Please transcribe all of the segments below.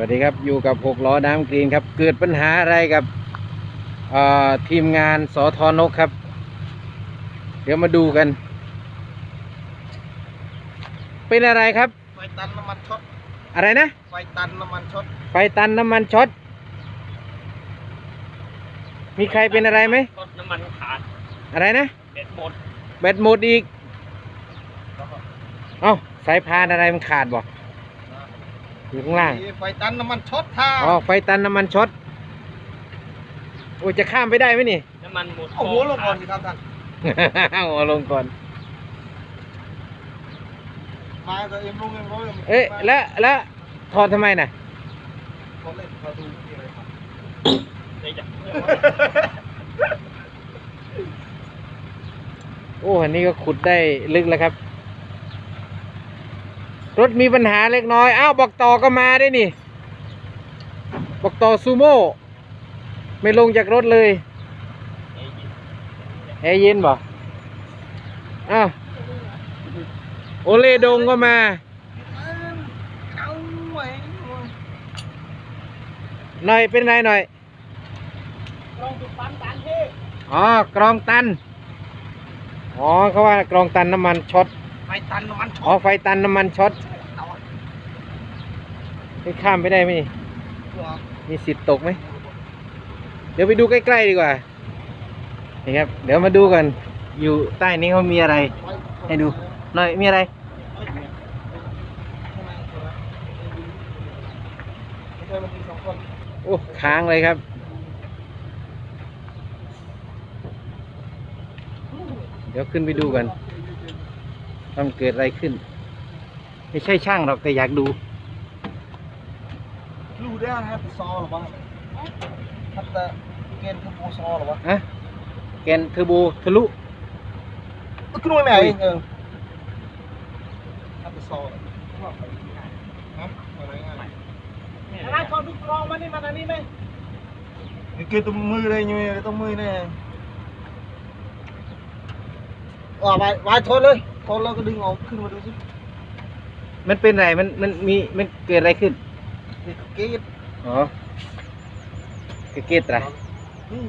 วัสดีครับอยู่กับหกล้อน้ำกรีนครับ เกิดปัญหาอะไรกับเอ่อทีมงานสอทอนกครับ เดี๋ยวมาดูกัน เป็นอะไรครับ ไฟตันน้ำมันช็อตอะไรนะ ไฟตันน้ำมันช็อตไฟตันน้ำมันช็อตมีใครเป็นอะไรไหมรถน้ำมันขาดอะไรนะเด็ดหมดแบตหมดอีก เอ้าสายพานอะไรมันขาดบ่อ ยู่ข้างล่าง ไฟตันน้ำมันช็อตท่าอ๋อ ไฟตันน้ำมันช็อต โอ้ยจะข้ามไปได้ไหมนี่ น้ำมันหมดโอ้โหลงก่อนสิครับท่าน เอาลงก่อน มาก็เอ็มลงเอ็มลงเอ๊ะ แล้วแล้วถอดทำไมน่ะเขาเล่นเขาดูที่อะไรครับได้จ้ะโอ้ อันนี้ก็ขุดได้ลึกแล้วครับ รถมีปัญหาเล็กน้อยอ้าวบอกต่อก็มาได้นี่บอกต่อซูโม่ไม่ลงจากรถเลยแอร์เย็นบ่อ้าวโอเลดงก็มาเอาไว้หน่อยเป็นไรหน่อยลองดูปั๊มตันที่อ๋อกรองตัน อ๋อเขาว่ากรองตันน้ำมันช็อตไฟตันน้ำมันช็อ๋ออตไฟตันน้ำมันช็อต ให้ข้ามไปได้ไหมนี่มีสิทธิ์ตกไหม เดี๋ยวไปดูใกล้ๆดีกว่า นี่ครับ เดี๋ยวมาดูกัน อยู่ใต้นี้เขามีอะไร ให้ดู หน่อย มีอะไร โอ้ ค้างเลยครับ เดี๋ยวขึ้นไปดูกันมันเกิดอะไรขึ้น ไม่ใช่ช่างหรอกแต่อยากดู รู้ได้นะครับซอหรือเปล่าถ้าแต่เกณฑ์คือโบซอหรือเปล่าฮะแกนเทอร์โบทะลุขึ้นมาไหนเองถ้าแต่ซอฮะอะไรง่ายร้านเขาทุกกรองมานี่มันอันนี้ไหมนี่เกิดตัวมือเลยยังไงต้องมือแน่อ่าวายวายทนเลยทนแล้วก็ดึงออกขึ้นมาดูสิมันเป็นไรมันมันมีมันเกิดอะไรขึ้น นี่เกตอ๋อเกเกตไรนี่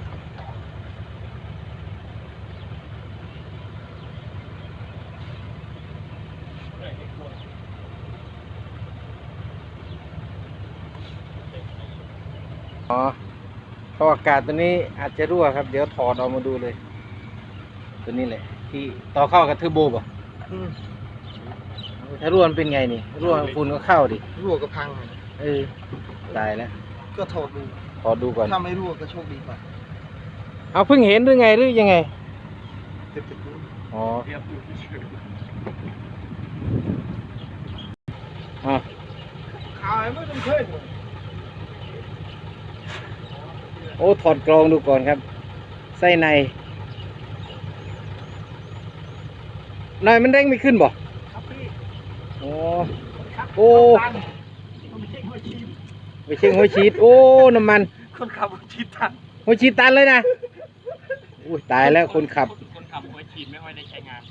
อ๋อท่ออากาศตัวนี้อาจจะรั่วครับ เดี๋ยวถอดออกมาดูเลย ตัวนี้แหละ ที่ต่อเข้ากับเทอร์โบป่ะอืมถ้ารั่วมันเป็นไงนี่ รั่วฝุ่นก็เข้าดิ รั่วก็พัง เออตายแล้วก็ถอดดูขอดูก่อน ถ้าไม่รั่วก็โชคดีกว่าเอาเพิ่งเห็นหรือไงหรือยังไง ติดติดดูอ๋อเรียบอยู่เฉยอะขายไม่ต้องเพ่นโอ้ถอดกรองดูก่อนครับ ไส้ในหน่อยมันเร่งไม่ขึ้นบ่ครับพี่โอ้ โอ้ตันไม่ใช่หัวชีพ ไปเช็คหัวฉีดโอ้น้ำมัน คนขับหัวชีพตันหัวฉีดตันเลยนะอุ้ยตายแล้วคนขับ คนขับหัวชีพไม่ค่อยได้ใช้งาน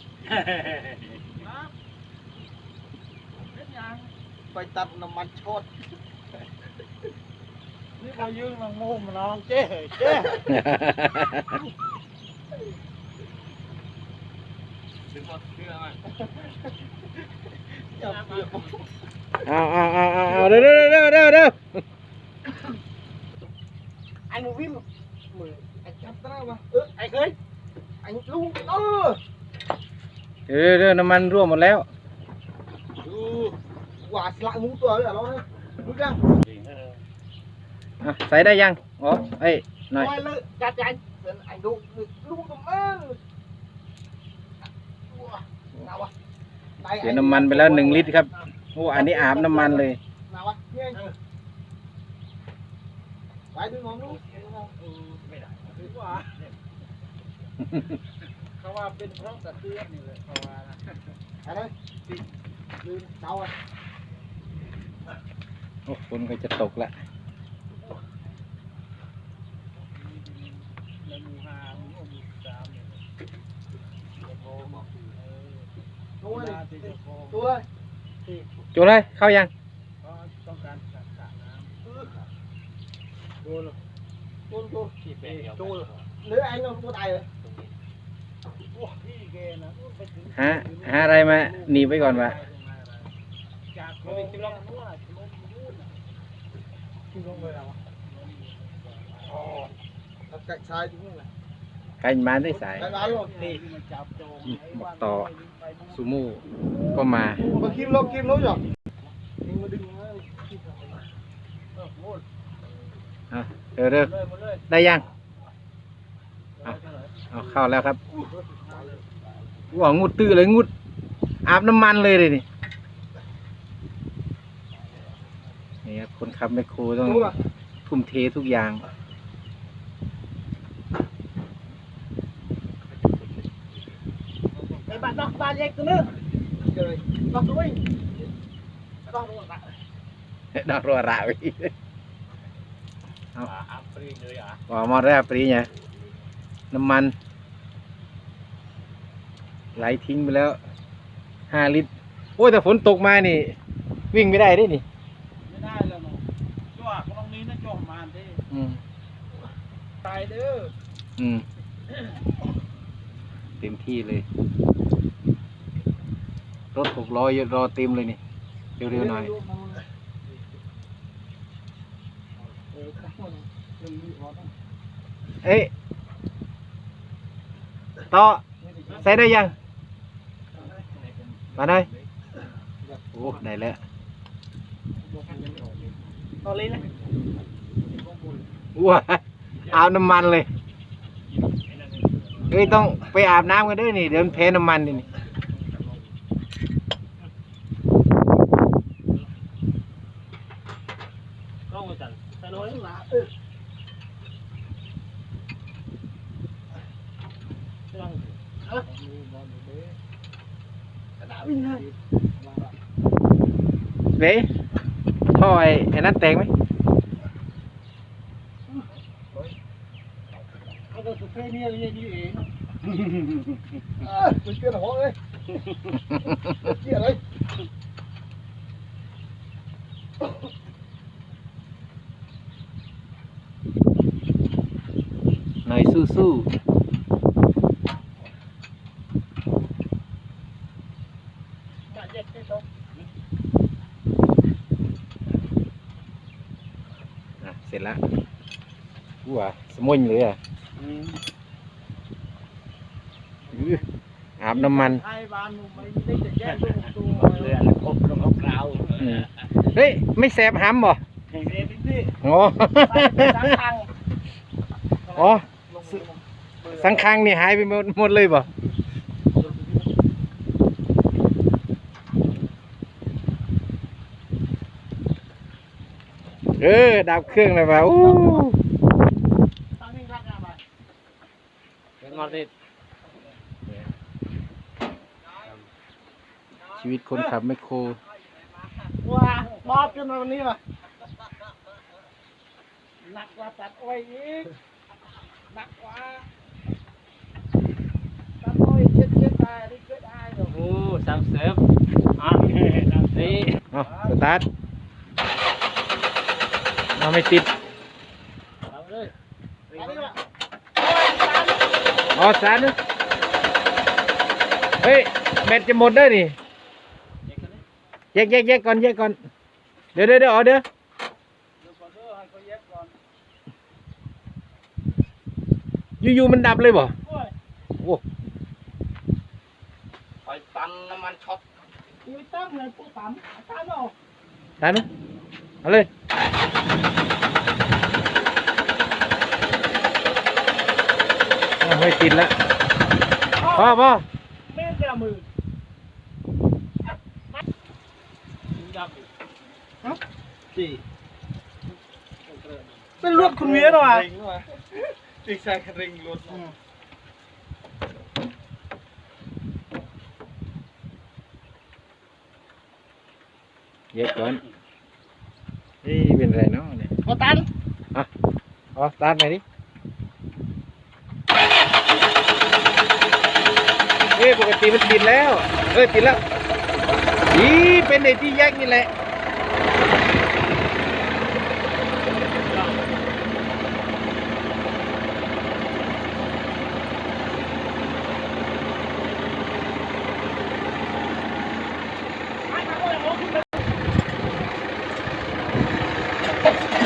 ไปตัดน้ำมันช็อตนี่เรายืงลังโมมน้องเจ๊เจ๊ถึงหมดเครื่องอะจับ เปลือกเอาเอาเอาเอาเอาเร็วเร็วเร็วเร็วเร็วไอ้หนูวิ่งมือไอ้จับตะวะเออไอ้เคยไอ้ลูกเออเร็วเร็วน้ำมันรั่วหมดแล้วดูหวาสละงูตัวเลยเหรอเนี่ยรู้ยังอะใส่ได้ยังอ๋อเอ้ยหน่อยไปเลยจัดใจไอ้ลูกลูกตัวมันนาวะเสียน้ำมันไปแล้วหนึ่งลิตรครับโอ้อันนี้อาบน้ำมันเลยนาวะเนี่ยไปดึงของลูกไม่ได้เขาว่าเป็นเพราะตะเตือนนี่เลยเขาว่านะอะไรลืมเตาอะโอ้ฝนก็จะตกละแล้วมูฮามูโอมูสามเนี่ยตัวเลยตัวเล ยจูเลย เข้ายังต้องการการจัดสรรน้ดูเลยดูดูำที่เป็นเดียวดูเลยหรือไอ้เงาตัวตายเลยโอ้พี่แกนะไปถึงหาหาอะไรมาหนีบไว้ก่อนวะจากโควิดที่เราทั่วลงนู่นกินลงเลยเหรออ๋อแล้วแกะชายตรงนี้แหละใครมาได้สายแกะร้านลงนี่มันจับโจมบอกต่อ ซูโม่ก็มา มาคิมลงคิมลงหรอยิงมาดึงมาเออโหดเอาเร็วเร็วเลยหมดเลยได้ยังเอาเอาเข้าแล้วครับว้าวงุดตื้อเลยงุดอาบน้ำมันเลยเลยนี่นี่ครับคนขับแมคโครต้องดูอะทุ่มเททุกอย่าง ไอ้บ้านนอกบ้านเล็กตัวนึงเจอเลยนอกด้วย นอกด้วยดอกรัวราวิอ่าอัพฟรีเลยอะว่ามาแรกปรีเนี่ยน้ำมัน ไหลทิ้งไปแล้วห้าลิตร โอ้ยแต่ฝนตกมานี่ วิ่งไม่ได้เด้นี่ ไม่ได้แล้วเนาะจ้วตรงนี้นะจ้วมาดิอืมตายเด้ออืมเต็มที่เลย รถหกล้อเยอะรอเต็มเลยนี่ เร็วๆหน่อย เอ้ยต่อใส่ได้ยัง มาได้โอ้ได้แล้วเอาเลยนะว้าอาบน้ำมันเลยเฮ้ยต้องไปอาบน้ำกันด้วยนี่ เดี๋ยวมันแพ้น้ำมันนี่นี่ ต้องไปจันสนุน หนาเออ เว้ยท่อไอ้ไอ้นั่นแตกไหม เขาก็สุดแค่นี้เลยนี่เอง เออไปเกี่ยวหัวเลยเกี่ยวเลยหน่อยสู้มาเย็ดที่ตก ๆอะ เสร็จแล้วว้าส มุนเลยอะอื้ออาบน้ำมันไอ้บ้านไม่ได้จะแยกตัวเรือนครบลงกราวอืมเฮ้ยไม่แสบห้ำบ่เฮ้ยเด็กพี่อ๋ออ๋อสังคังนี่หายไปหมดหมดเลยบ่เออดับเครื่องเลยว่ะอู้ เป็ นงอดิชีวิตคนขับแมคโครว้าบอบกันมาวันนี้ว่ะหนักกว่าตัดอ้อยอีกหนักกว่าตัดอ้อยเจ็ดเจ็ดตายนี่เจ็ดตายเนาะโอ้สามเสิร์ฟอะนี่เอาสตาร์ทเอาไม่ติด เอาเลย อันนี้ว่ะ อ๋อสตาร์ทนะเฮ้ยแบตจะหมดเด้อนี่แยกแยกแยกก่อนแยกก่อน เดี๋ยวเดี๋ยวเดี๋ยวเอาเดี๋ยวเดี๋ยวก่อนเด้อให้เขาแยกก่อนอยู่ๆมันดับเลยบ่โอ้ยโอ้ไปตันน้ำมันช็อตกูตั้งเลยกูสามสามเอาได้ไหมเอาเลย อาไม่ติดแล้วพ่อพ่อแม่เจ้ามือดับสี่เป็นรถคุณเมียหน่อยอีกใส่เร่งรถแยกก่อนนี่เป็นไรเนาะเนี่ยก็ตันอ๋อสตาร์ทใหม่ดิ กติมันติดแล้ว เอ้ยปิดแล้วอีเป็นในที่แยกนี่แหละ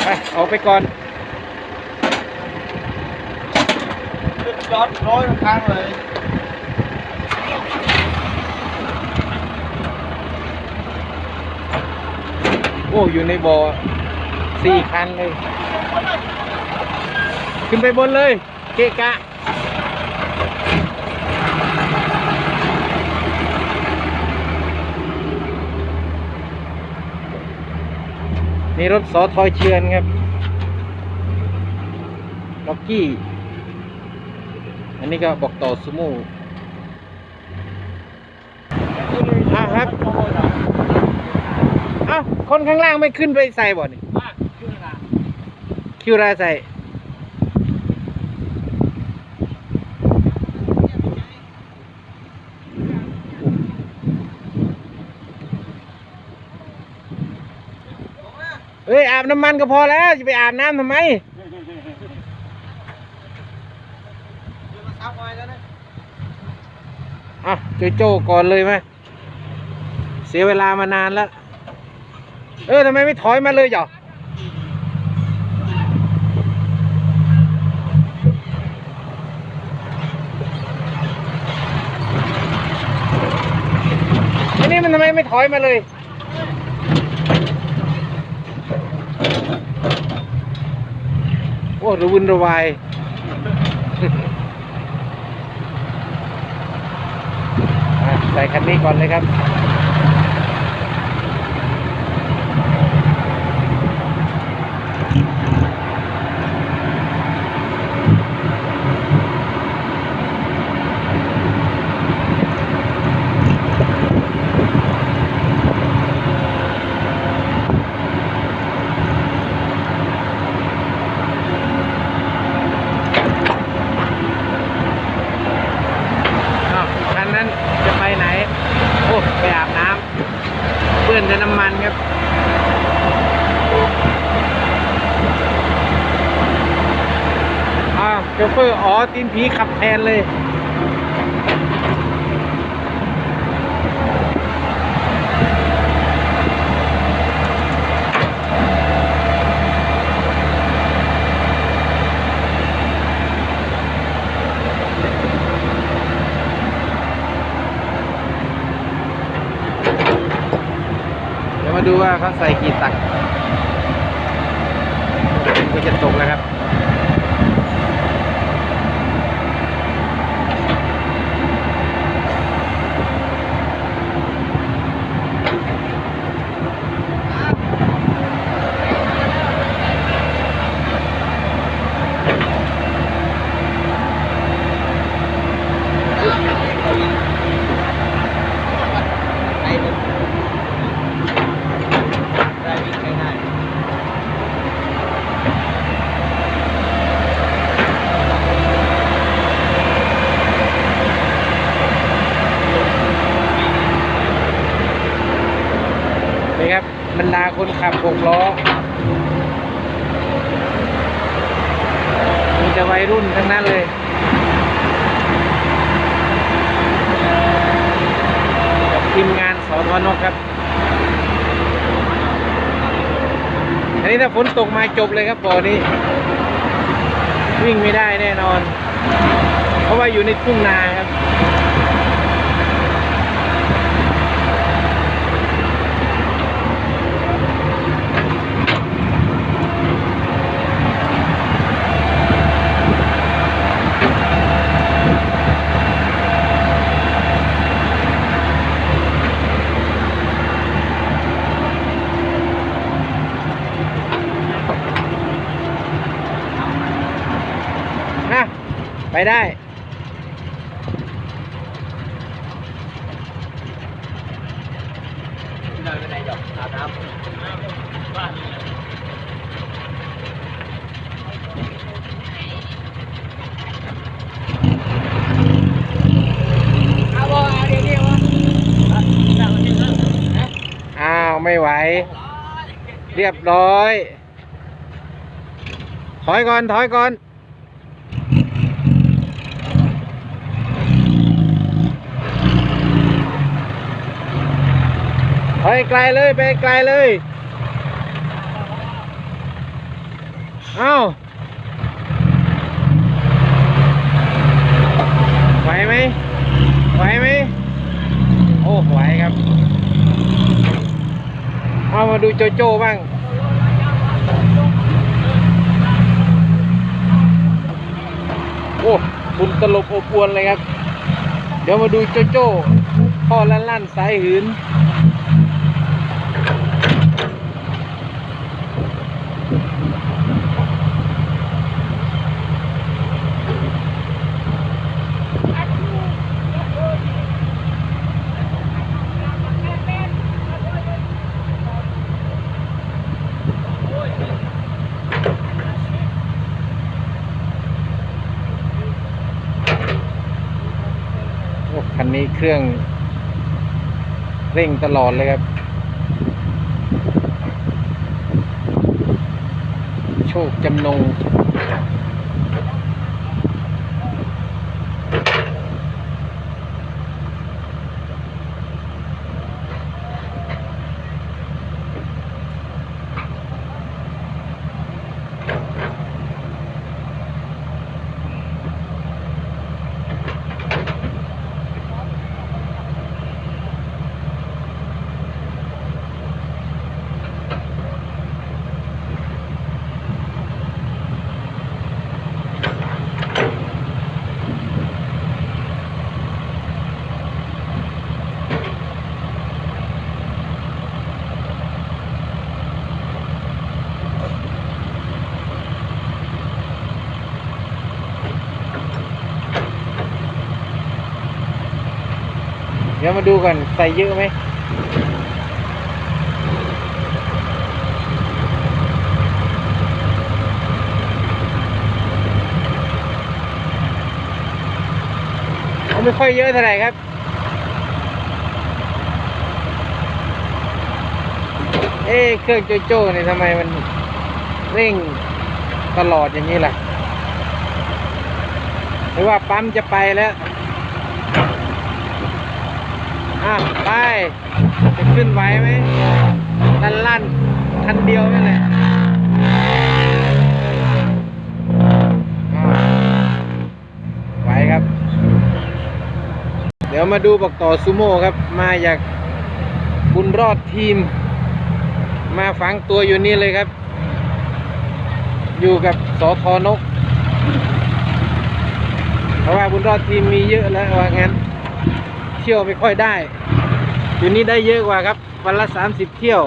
ไปออกไปก่อนร้อนร้อยข้างเลย โอ้อยู่ในบ่อสี่คันเลย ขึ้นไปบนเลย เกะกะนี่รถสอทอยเชือนครับล็อกกี้ อันนี้ก็บอกต่อซูโม่อะครับ อ้าคนข้างล่างไม่ขึ้นไปใส่บ่นี่มากขึ้นละคิวราใส่เฮ้ยอาบน้ำมันก็พอแล้วจะไปอาบน้ำทำไมเดี๋ยวมาซับไว้แล้วนะอะโจโจ้ก่อนเลยไหมเสียเวลามานานแล้ว เออทำไมไม่ถอยมาเลยเหรออันนี้มันทำไมไม่ถอยมาเลยโอ้ระวุนระวายใส่คันนี้ก่อนเลยครับ อ้าวคันนั้นจะไปไหน โอ้ไปอาบน้ำเปื้อนแต่น้ำมันครับ อ้าวโช เฟอร์อ๋อตีนผีขับแทนเลยเดี๋ยวมาดูว่าเขาใส่กี่ตักก็จะตกแล้วครับ รรดาคนขับหกล้อมีแต่วัยรุ่นทั้งนั้นเลยทีมงานสอทอนกครับ อันนี้ถ้าฝนตกมาจบเลยครับบ่อนี้ วิ่งไม่ได้แน่นอน เพราะว่าอยู่ในทุ่งนาครับ นะ ไปได้ๆเราไปไหนหยอกอาบน้ำบ้านเอาบ่เอาเดียวนี้วะอ้าวไม่ไหว เรียบร้อย ถอยก่อน ถอยก่อน ถอยไกลเลยไปไกลเลยเอ้าไหวไหมไหวไหมโอ้ไหวครับเอามาดูโจโจ้บ้างโอ้บุญตลบอบอวนเลยครับ เดี๋ยวมาดูโจโจ้พ่อลั่นลั่นสายหืน นี้เครื่องเร่งตลอดเลยครับ โชคจำนง เดี๋ยวมาดูกันใส่เยอะไหมไม่ค่อยเยอะเท่าไหร่ครับเอ๊เครื่องโจโจ้เนี่ยทำไมมันเร่งตลอดอย่างนี้ล่ะ หรือว่าปั๊มจะไปแล้ว อะไป จะขึ้นไหวไหมลั่นลั่นๆคันเดียวนี่แหละอะไหวครับ เดี๋ยวมาดูบอกต่อซูโม่ครับ มาจากบุญรอดทีม มาฝังตัวอยู่นี่เลยครับ อยู่กับสอทอนก เพราะว่าบุญรอดทีมมีเยอะแล้วว่างั้น เที่ยวไม่ค่อยได้อยู่นี่ได้เยอะกว่าครับ วันละสามสิบเที่ยว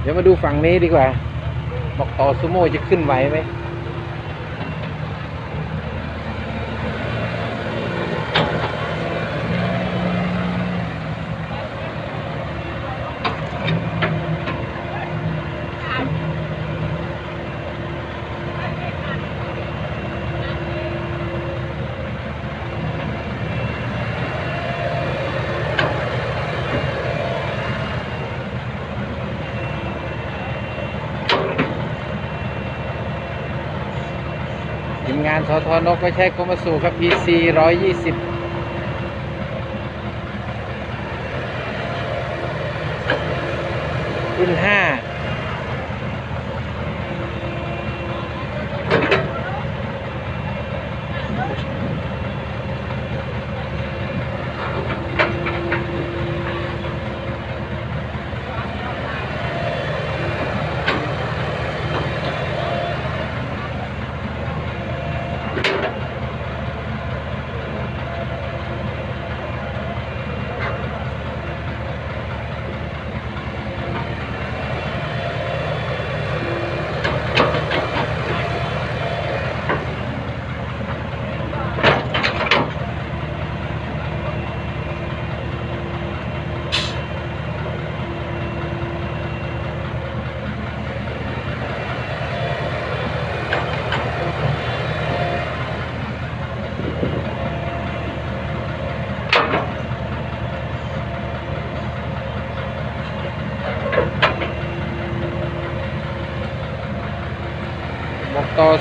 เดี๋ยวมาดูฝั่งนี้ดีกว่า บอกต่อซูโม่จะขึ้นไหวไหม ทีมงานสทนกก็ใช่โคมาสูครับ PC 120รุ่น5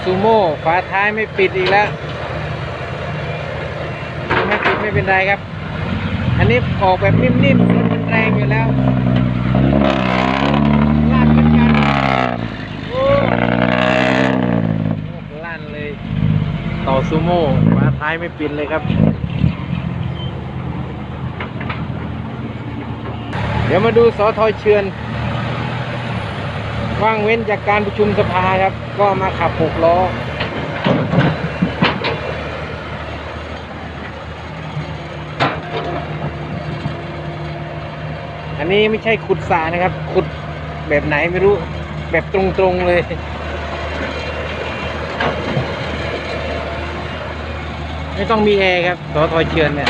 ซูโม่ฝาท้ายไม่ปิดอีกแล้ว ไม่ปิดไม่เป็นไรครับ อันนี้ออกแบบนิ่มๆรถมันแรงอยู่แล้วลากเหมือนกันโอ้ลั่นเลย ต่อซูโม่ฝาท้ายไม่ปินเลยครับเดี๋ยวมาดูสอทอยเชือน ว่างเว้นจากการประชุมสภาครับ ก็มาขับหกล้ออันนี้ไม่ใช่ขุดสานะครับ ขุดแบบไหนไม่รู้ แบบตรงๆเลย ไม่ต้องมีแอร์ครับสอทอยเชือนเนี่ย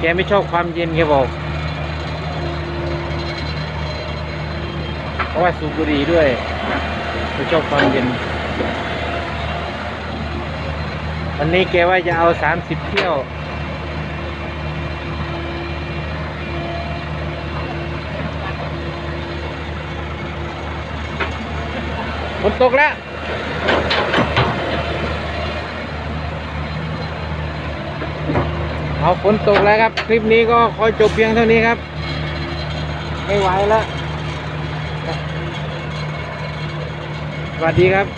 แกไม่ชอบความเย็นแกบอก เพ ราะว่าสูบบุหรี่ด้วยไม่ชอบความเย็น วันนี้แกว่าจะเอาสามสิบเที่ยว ฝนตกแล้วเอาฝนตกแล้วครับ คลิปนี้ก็ขอจบเพียงเท่านี้ครับ ไม่ไหวแล้ว สวัสดีครับ